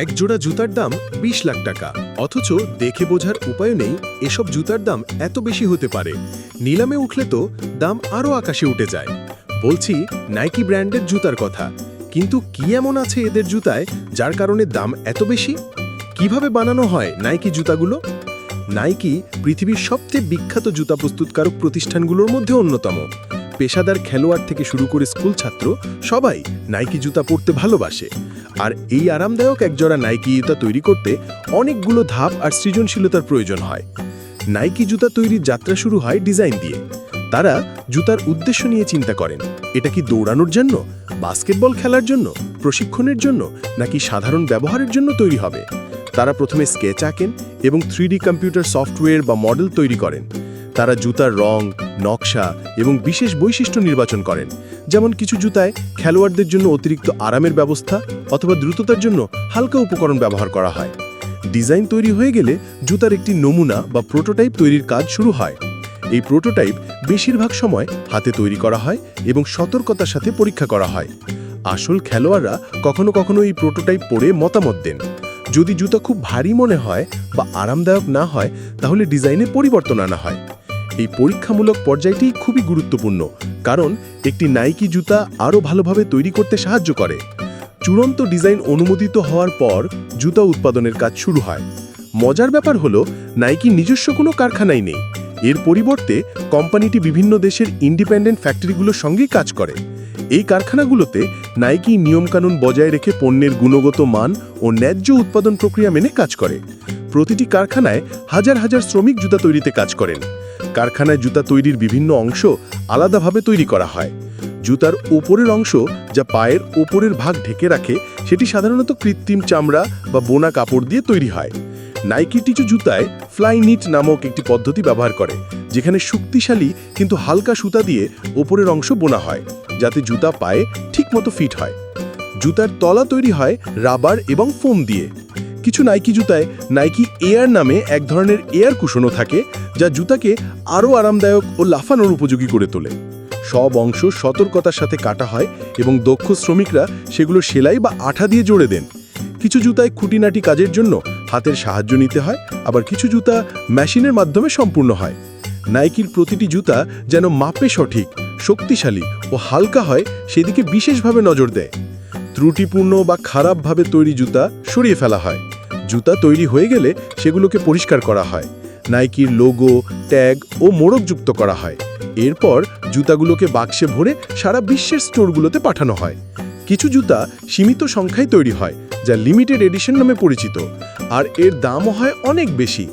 এক জোড়া জুতার দাম ২০ লাখ টাকা। অথচ দেখে বোঝার উপায় নেই, এসব জুতার দাম এত বেশি হতে পারে। নিলামে উঠলে তো দাম আরও আকাশে উঠে যায়। বলছি নাইকি ব্র্যান্ডের জুতার কথা। কিন্তু কি এমন আছে এদের জুতায় যার কারণে দাম এত বেশি? কীভাবে বানানো হয় নাইকি জুতাগুলো? নাইকি পৃথিবীর সবচেয়ে বিখ্যাত জুতা প্রস্তুতকারক প্রতিষ্ঠানগুলোর মধ্যে অন্যতম। পেশাদার খেলোয়াড় থেকে শুরু করে স্কুল ছাত্র সবাই নাইকি জুতা পরতে ভালোবাসে। আর এই আরামদায়ক একজোড়া নাইকি জুতা তৈরি করতে অনেকগুলো ধাপ আর সৃজনশীলতার প্রয়োজন হয়। নাইকি জুতা তৈরির যাত্রা শুরু হয় ডিজাইন দিয়ে। তারা জুতার উদ্দেশ্য নিয়ে চিন্তা করেন, এটা কি দৌড়ানোর জন্য, বাস্কেটবল খেলার জন্য, প্রশিক্ষণের জন্য, নাকি সাধারণ ব্যবহারের জন্য তৈরি হবে? তারা প্রথমে স্কেচ আঁকেন এবং থ্রিডি কম্পিউটার সফটওয়্যার বা মডেল তৈরি করেন। তারা জুতার রং, নকশা এবং বিশেষ বৈশিষ্ট্য নির্বাচন করেন। যেমন কিছু জুতায় খেলোয়াড়দের জন্য অতিরিক্ত আরামের ব্যবস্থা অথবা দ্রুততার জন্য হালকা উপকরণ ব্যবহার করা হয়। ডিজাইন তৈরি হয়ে গেলে জুতার একটি নমুনা বা প্রোটোটাইপ তৈরির কাজ শুরু হয়। এই প্রোটোটাইপ বেশিরভাগ সময় হাতে তৈরি করা হয় এবং সতর্কতার সাথে পরীক্ষা করা হয়। আসল খেলোয়াড়রা কখনো কখনো এই প্রোটোটাইপ পড়ে মতামত দেন। যদি জুতা খুব ভারী মনে হয় বা আরামদায়ক না হয়, তাহলে ডিজাইনে পরিবর্তন আনা হয়। এই পরীক্ষামূলক পর্যায়টি খুবই গুরুত্বপূর্ণ, কারণ একটি নাইকি জুতা আরও ভালোভাবে তৈরি করতে সাহায্য করে। চূড়ান্ত ডিজাইন অনুমোদিত হওয়ার পর জুতা উৎপাদনের কাজ শুরু হয়। মজার ব্যাপার হলো নাইকি নিজস্ব কোনো কারখানাই নেই। এর পরিবর্তে কোম্পানিটি বিভিন্ন দেশের ইন্ডিপেন্ডেন্ট ফ্যাক্টরিগুলোর সঙ্গেই কাজ করে। এই কারখানাগুলোতে নাইকি নিয়মকানুন বজায় রেখে পণ্যের গুণগত মান ও ন্যায্য উৎপাদন প্রক্রিয়া মেনে কাজ করে। প্রতিটি কারখানায় হাজার হাজার শ্রমিক জুতা তৈরিতে কাজ করেন। কারখানায় জুতা তৈরির বিভিন্ন অংশ আলাদাভাবে তৈরি করা হয়। জুতার ওপরের অংশ যা পায়ের ওপরের ভাগ ঢেকে রাখে, সেটি সাধারণত কৃত্রিম চামড়া বা বোনা কাপড় দিয়ে তৈরি হয়। নাইকি টিচু জুতায় ফ্লাই নিট নামক একটি পদ্ধতি ব্যবহার করে, যেখানে শক্তিশালী কিন্তু হালকা সুতা দিয়ে ওপরের অংশ বোনা হয়, যাতে জুতা পায়ে ঠিকমতো ফিট হয়। জুতার তলা তৈরি হয় রাবার এবং ফোম দিয়ে। কিছু নাইকি জুতায় নাইকি এয়ার নামে এক ধরনের এয়ার কুশনও থাকে, যা জুতাকে আরও আরামদায়ক ও লাফানোর উপযোগী করে তোলে। সব অংশ সতর্কতার সাথে কাটা হয় এবং দক্ষ শ্রমিকরা সেগুলো সেলাই বা আঠা দিয়ে জোড়ে দেন। কিছু জুতায় খুঁটিনাটি কাজের জন্য হাতের সাহায্য নিতে হয়, আবার কিছু জুতা মেশিনের মাধ্যমে সম্পূর্ণ হয়। নাইকির প্রতিটি জুতা যেন মাপে সঠিক, শক্তিশালী ও হালকা হয়, সেদিকে বিশেষভাবে নজর দেয়। ত্রুটিপূর্ণ বা খারাপভাবে তৈরি জুতা সরিয়ে ফেলা হয়। জুতা তৈরি হয়ে গেলে সেগুলোকে পরিষ্কার করা হয়। নাইকির লোগো, ট্যাগ ও মোড়ক যুক্ত করা হয়। এরপর জুতাগুলোকে বাক্সে ভরে সারা বিশ্বের স্টোরগুলোতে পাঠানো হয়। কিছু জুতা সীমিত সংখ্যায় তৈরি হয়, যা লিমিটেড এডিশন নামে পরিচিত। আর এর দামও হয় অনেক বেশি।